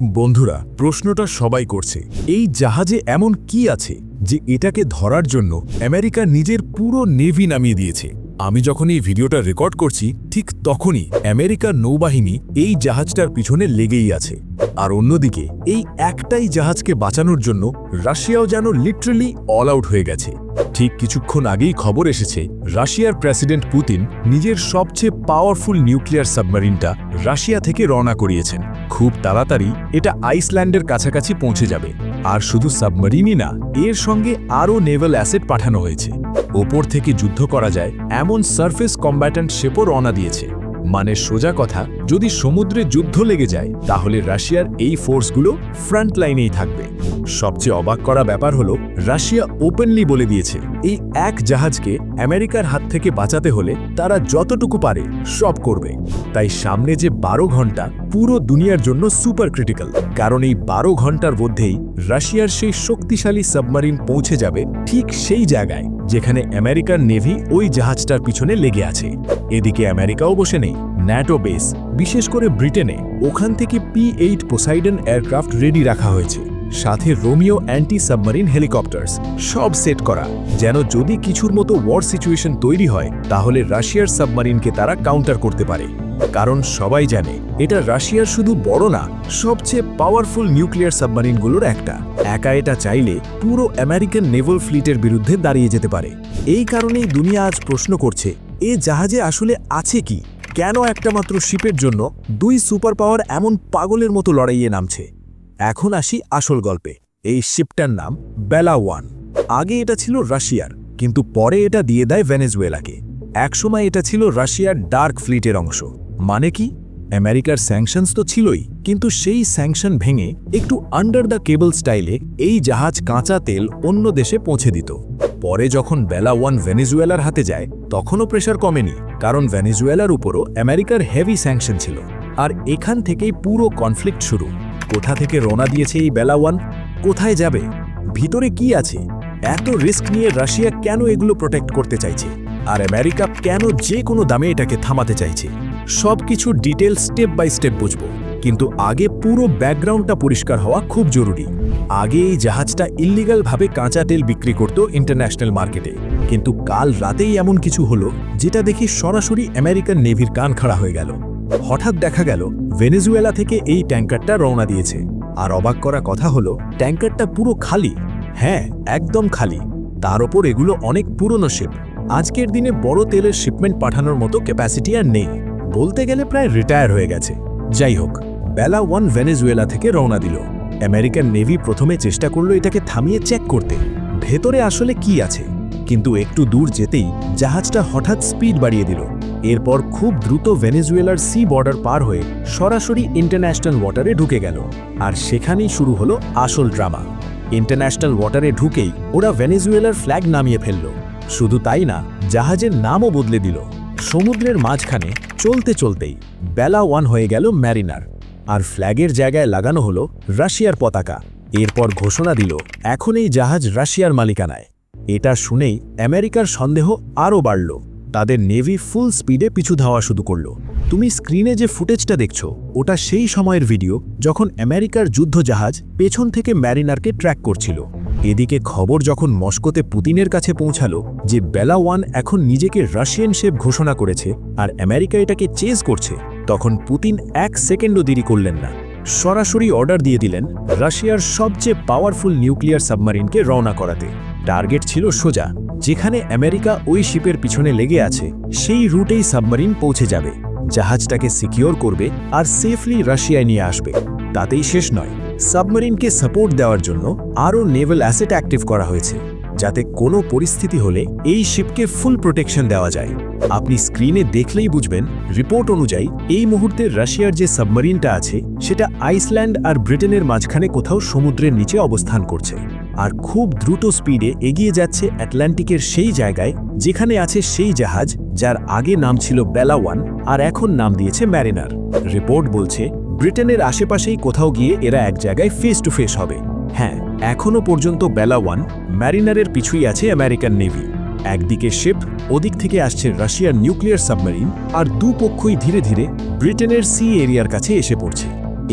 বন্ধুরা, প্রশ্নটা সবাই করছে। এই জাহাজে এমন কি আছে যে এটাকে ধরার জন্য আমেরিকা নিজের পুরো নেভি নামিয়ে দিয়েছে? আমি যখন এই ভিডিওটা রেকর্ড করছি, ঠিক তখনই আমেরিকার নৌবাহিনী এই জাহাজটার পিছনে লেগেই আছে। আর অন্যদিকে, এই একটাই জাহাজকে বাঁচানোর জন্য রাশিয়াও যেন লিটারেলি অল আউট হয়ে গেছে। ঠিক কিছুক্ষণ আগেই খবর এসেছে, রাশিয়ার প্রেসিডেন্ট পুতিন নিজের সবচেয়ে পাওয়ারফুল নিউক্লিয়ার সাবমারিনটা রাশিয়া থেকে রওনা করিয়েছেন। খুব তাড়াতাড়ি এটা আইসল্যান্ডের কাছাকাছি পৌঁছে যাবে। আর শুধু সাবমারিনই না, এর সঙ্গে আরও নেভাল অ্যাসেট পাঠানো হয়েছে। ওপর থেকে যুদ্ধ করা যায়, এমন সারফেস কম্ব্যাটেন্ট শেপও রওনা দিয়েছে। মানে সোজা কথা, যদি সমুদ্রে যুদ্ধ লেগে যায়, তাহলে রাশিয়ার এই ফোর্সগুলো ফ্রন্ট লাইনেই থাকবে। সবচেয়ে অবাক করা ব্যাপার হলো, রাশিয়া ওপেনলি বলে দিয়েছে, এই এক জাহাজকে আমেরিকার হাত থেকে বাঁচাতে হলে তারা যতটুকু পারে সব করবে। তাই সামনে যে বারো ঘণ্টা পুরো দুনিয়ার জন্য সুপার ক্রিটিক্যাল কারণ এই বারো ঘণ্টার মধ্যেই রাশিয়ার সেই শক্তিশালী সাবমারিন পৌঁছে যাবে ঠিক সেই জায়গায় যেখানে আমেরিকার নেভি ওই জাহাজটার পিছনে লেগে আছে। এদিকে আমেরিকাও বসে নেই, ন্যাটো বেস, বিশেষ করে ব্রিটেনে ওখান থেকে P eight Poseidon aircraft ready রাখা হয়েছে। সাথে রোমিও অ্যান্টি সাবমারিন হেলিকপ্টার্স, সব সেট করা। যেন যদি কিছুর মতো ওয়ার সিচুয়েশন তৈরি হয়, তাহলে রাশিয়ার সাবমারিনকে তারা কাউন্টার করতে পারে। কারণ সবাই জানে, এটা রাশিয়ার শুধু বড় না, সবচেয়ে পাওয়ারফুল নিউক্লিয়ার সাবমারিনগুলোর একটা। একা এটা চাইলে পুরো আমেরিকান নেভাল ফ্লিটের বিরুদ্ধে দাঁড়িয়ে যেতে পারে। এই কারণেই দুনিয়া আজ প্রশ্ন করছে, এ জাহাজে আসলে আছে কি? কেন একটা মাত্র শিপের জন্য দুই সুপার পাওয়ার এমন পাগলের মতো লড়াইয়ে নামছে? এখন আসি আসল গল্পে। এই শিপটার নাম বেলা ওয়ান আগে এটা ছিল রাশিয়ার, কিন্তু পরে এটা দিয়ে দেয় ভেনেজুয়েলাকে। একসময় এটা ছিল রাশিয়ার ডার্ক ফ্লিটের অংশ। মানে কি? আমেরিকার স্যাংশনস তো ছিলই, কিন্তু সেই স্যাংশন ভেঙে একটু আন্ডার দ্য কেবল স্টাইলে এই জাহাজ কাঁচা তেল অন্য দেশে পৌঁছে দিত। পরে যখন বেলা ওয়ান ভেনেজুয়েলার হাতে যায়, তখনও প্রেশার কমেনি, কারণ ভেনেজুয়েলার উপরও আমেরিকার হেভি স্যাংশন ছিল। আর এখান থেকেই পুরো কনফ্লিক্ট শুরু। কোথা থেকে রওনা দিয়েছে এই বেলা ওয়ান? কোথায় যাবে? ভিতরে কি আছে? এত রিস্ক নিয়ে রাশিয়া কেন এগুলো প্রোটেক্ট করতে চাইছে? আর আমেরিকা কেন যে কোনো দামে এটাকে থামাতে চাইছে? সব কিছু ডিটেল স্টেপ বাই স্টেপ বুঝব। কিন্তু আগে পুরো ব্যাকগ্রাউন্ডটা পরিষ্কার হওয়া খুব জরুরি। আগে এই জাহাজটা ইল্লিগালভাবে কাঁচা তেল বিক্রি করত ইন্টারন্যাশনাল মার্কেটে কিন্তু কাল রাতেই এমন কিছু হলো, যেটা দেখে সরাসরি আমেরিকান নেভির কান খাড়া হয়ে গেল। হঠাৎ দেখা গেল ভেনেজুয়েলা থেকে এই ট্যাঙ্কারটা রওনা দিয়েছে। আর অবাক করা কথা হলো, ট্যাঙ্কারটা পুরো খালি। হ্যাঁ একদম খালি। তার ওপর এগুলো অনেক পুরনো শিপ আজকের দিনে বড় তেলের শিপমেন্ট পাঠানোর মতো ক্যাপাসিটি আর নেই। বলতে গেলে প্রায় রিটায়ার হয়ে গেছে। যাই হোক, বেলা ওয়ান ভেনেজুয়েলা থেকে রওনা দিল। আমেরিকান নেভি প্রথমে চেষ্টা করল এটাকে থামিয়ে চেক করতে। ভেতরে আসলে কি আছে? কিন্তু একটু দূর যেতেই জাহাজটা হঠাৎ স্পিড বাড়িয়ে দিল। এরপর খুব দ্রুত ভেনেজুয়েলার সি বর্ডার পার হয়ে সরাসরি ইন্টারন্যাশনাল ওয়াটারে ঢুকে গেল। আর সেখানেই শুরু হলো আসল ড্রামা। ইন্টারন্যাশনাল ওয়াটারে ঢুকেই ওরা ভেনেজুয়েলার ফ্ল্যাগ নামিয়ে ফেলল। শুধু তাই না, জাহাজের নামও বদলে দিল। সমুদ্রের মাঝখানে চলতে চলতেই বেলা ওয়ান হয়ে গেল ম্যারিনার। আর ফ্ল্যাগের জায়গায় লাগানো হলো রাশিয়ার পতাকা। এরপর ঘোষণা দিল, এখন এই জাহাজ রাশিয়ার মালিকানায়। এটা শুনেই আমেরিকার সন্দেহ আরও বাড়ল। তাদের নেভি ফুল স্পিডে পিছু ধাওয়া শুরু করল। তুমি স্ক্রিনে যে ফুটেজটা দেখছ, ওটা সেই সময়ের ভিডিও যখন আমেরিকার যুদ্ধজাহাজ পেছন থেকে ম্যারিনারকে ট্র্যাক করছিল। এদিকে খবর যখন মস্কোতে পুতিনের কাছে পৌঁছালো যে বেলা ওয়ান এখন নিজেকে রাশিয়ান শেপ ঘোষণা করেছে আর আমেরিকা এটাকে চেজ করছে, তখন পুতিন এক সেকেন্ডও দেরি করলেন না। সরাসরি অর্ডার দিয়ে দিলেন রাশিয়ার সবচেয়ে পাওয়ারফুল নিউক্লিয়ার সাবমারিনকে রওনা করাতে। টার্গেট ছিল সোজা। যেখানে আমেরিকা ওই শিপের পিছনে লেগে আছে, সেই রুটেই সাবমারিন পৌঁছে যাবে। জাহাজটাকে সিকিওর করবে আর সেফলি রাশিয়ায় নিয়ে আসবে। তাতেই শেষ নয়। সাবমারিনকে সাপোর্ট দেওয়ার জন্য আরও নেভেল অ্যাসেট অ্যাক্টিভ করা হয়েছে। যাতে কোনো পরিস্থিতি হলে এই শিপকে ফুল প্রোটেকশন দেওয়া যায়। আপনি স্ক্রিনে দেখলেই বুঝবেন রিপোর্ট অনুযায়ী এই মুহূর্তে রাশিয়ার যে সাবমারিনটা আছে, সেটা আইসল্যান্ড আর ব্রিটেনের মাঝখানে কোথাও সমুদ্রের নিচে অবস্থান করছে। আর খুব দ্রুত স্পিডে এগিয়ে যাচ্ছে অ্যাটলান্টিকের সেই জায়গায়, যেখানে আছে সেই জাহাজ, যার আগে নাম ছিল বেলা ওয়ান, আর এখন নাম দিয়েছে ম্যারিনার। রিপোর্ট বলছে, ব্রিটেনের আশেপাশেই কোথাও গিয়ে এরা এক জায়গায় ফেস টু ফেস হবে। হ্যাঁ এখনও পর্যন্ত বেলা ওয়ান, ম্যারিনারের পিছুই আছে আমেরিকান নেভি। একদিকে শিপ, ওদিক থেকে আসছে রাশিয়ার নিউক্লিয়ার সাবমেরিন, আর দুপক্ষই ধীরে ধীরে ব্রিটেনের সি এরিয়ার কাছে এসে পড়ছে।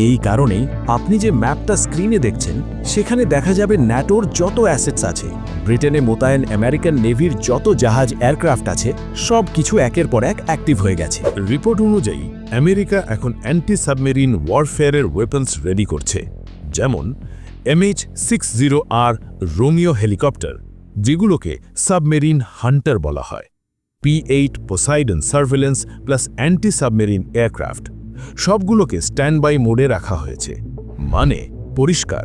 এই কারণেই আপনি যে ম্যাপটা স্ক্রিনে দেখছেন, সেখানে দেখা যাবে ন্যাটোর যত অ্যাসেটস আছে। ব্রিটেনে মোতায়েন আমেরিকান নেভির যত জাহাজ, এয়ারক্রাফট আছে, সব কিছু একের পর এক অ্যাক্টিভ হয়ে গেছে। রিপোর্ট অনুযায়ী, আমেরিকা এখন অ্যান্টি সাবমেরিন ওয়ারফেয়ারের ওয়েপন্স রেডি করছে। যেমন এমএইচ সিক্স জিরো আর রোমিও হেলিকপ্টার যেগুলোকে সাবমেরিন হান্টার বলা হয়। P eight Poseidon surveillance plus anti submarine aircraft সবগুলোকে স্ট্যান্ড বাই মোডে রাখা হয়েছে। মানে পরিষ্কার,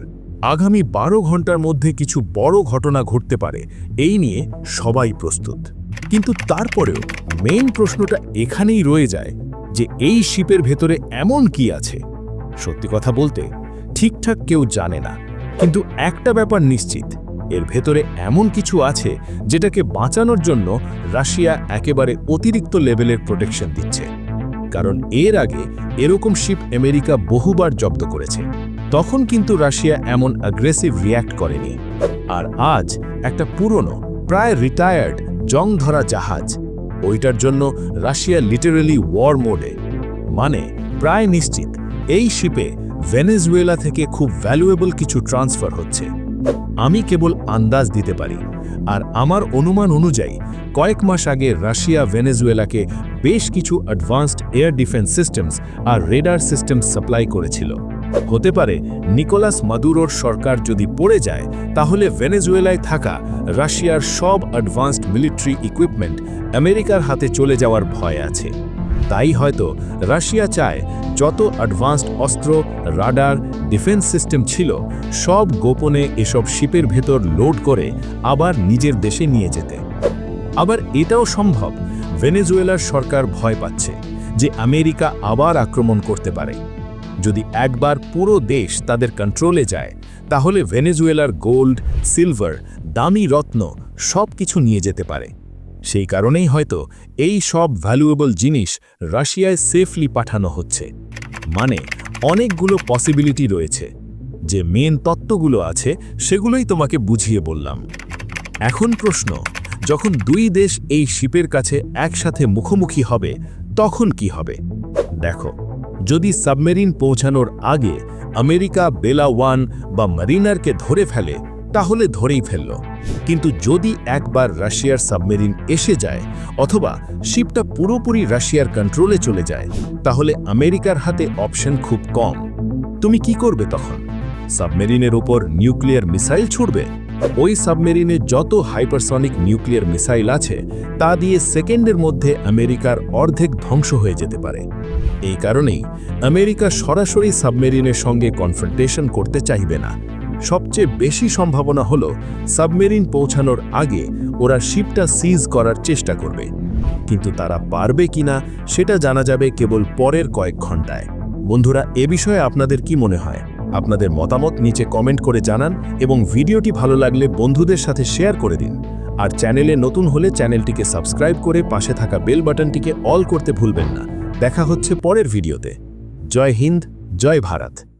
আগামী বারো ঘণ্টার মধ্যে কিছু বড় ঘটনা ঘটতে পারে, এই নিয়ে সবাই প্রস্তুত। কিন্তু তারপরেও মেইন প্রশ্নটা এখানেই রয়ে যায় যে এই শিপের ভেতরে এমন কি আছে? সত্যি কথা বলতে, ঠিকঠাক কেউ জানে না। কিন্তু একটা ব্যাপার নিশ্চিত, এর ভেতরে এমন কিছু আছে যেটাকে বাঁচানোর জন্য রাশিয়া একেবারে অতিরিক্ত লেভেলের প্রোটেকশন দিচ্ছে। কারণ এর আগে এরকম শিপ আমেরিকা বহুবার জব্দ করেছে, তখন কিন্তু রাশিয়া এমন অ্যাগ্রেসিভ রিয়্যাক্ট করেনি। আর আজ একটা পুরনো, প্রায় রিটায়ার্ড জং ধরা জাহাজ, ওইটার জন্য রাশিয়া লিটারেলি ওয়ার মোডে মানে প্রায় নিশ্চিত, এই শিপে ভেনেজুয়েলা থেকে খুব ভ্যালুয়েবল কিছু ট্রান্সফার হচ্ছে। আমি কেবল আন্দাজ দিতে পারি। আর আমার অনুমান অনুযায়ী, কয়েক মাস আগে রাশিয়া ভেনেজুয়েলাকে বেশ কিছু অ্যাডভান্সড এয়ার ডিফেন্স সিস্টেমস আর রেডার সিস্টেম সাপ্লাই করেছিল। হতে পারে নিকোলাস মাদুরোর সরকার যদি পড়ে যায়, তাহলে ভেনেজুয়েলায় থাকা রাশিয়ার সব অ্যাডভান্সড মিলিটারি ইকুইপমেন্ট আমেরিকার হাতে চলে যাওয়ার ভয় আছে। তাই হয়তো রাশিয়া চায় যত অ্যাডভান্সড অস্ত্র রাডার ডিফেন্স সিস্টেম ছিল, সব গোপনে এসব শিপের ভেতর লোড করে আবার নিজের দেশে নিয়ে যেতে। আবার এটাও সম্ভব, ভেনেজুয়েলার সরকার ভয় পাচ্ছে যে আমেরিকা আবার আক্রমণ করতে পারে। যদি একবার পুরো দেশ তাদের কন্ট্রোলে যায়, তাহলে ভেনেজুয়েলার গোল্ড সিলভার দামি রত্ন সব কিছু নিয়ে যেতে পারে। সেই কারণেই হয়তো এই সব ভ্যালুয়েবল জিনিস রাশিয়ায় সেফলি পাঠানো হচ্ছে। মানে অনেকগুলো পসিবিলিটি রয়েছে। যে মেন তত্ত্বগুলো আছে, সেগুলোই তোমাকে বুঝিয়ে বললাম। এখন প্রশ্ন, যখন দুই দেশ এই শিপের কাছে একসাথে মুখোমুখি হবে, তখন কি হবে? দেখো, যদি সাবমেরিন পৌঁছানোর আগে আমেরিকা বেলা ওয়ান বা মারিনারকে ধরে ফেলে তাহলে ধরেই ফেলল। কিন্তু যদি একবার রাশিয়ার সাবমেরিন এসে যায় অথবা শিপটা পুরোপুরি রাশিয়ার কন্ট্রোলে চলে যায়, তাহলে আমেরিকার হাতে অপশন খুব কম। তুমি কি করবে তখন? সাবমেরিনের ওপর নিউক্লিয়ার মিসাইল ছুড়বে? ওই সাবমেরিনে যত হাইপারসনিক নিউক্লিয়ার মিসাইল আছে, তা দিয়ে সেকেন্ডের মধ্যে আমেরিকার অর্ধেক ধ্বংস হয়ে যেতে পারে। এই কারণেই আমেরিকা সরাসরি সাবমেরিনের সঙ্গে কনফ্রন্টেশন করতে চাইবে না। সবচেয়ে বেশি সম্ভাবনা হল সাবমেরিন পৌঁছানোর আগে ওরা শিপটা সিজ করার চেষ্টা করবে। কিন্তু তারা পারবে কিনা সেটা জানা যাবে কেবল পরের কয়েক ঘন্টায় বন্ধুরা, এ বিষয়ে আপনাদের কি মনে হয়? আপনাদের মতামত নিচে কমেন্ট করে জানান এবং ভিডিওটি ভালো লাগলে বন্ধুদের সাথে শেয়ার করে দিন। আর চ্যানেলে নতুন হলে চ্যানেলটিকে সাবস্ক্রাইব করে পাশে থাকা বেল বাটনটিকে অল করতে ভুলবেন না। দেখা হচ্ছে পরের ভিডিওতে। জয় হিন্দ, জয় ভারত।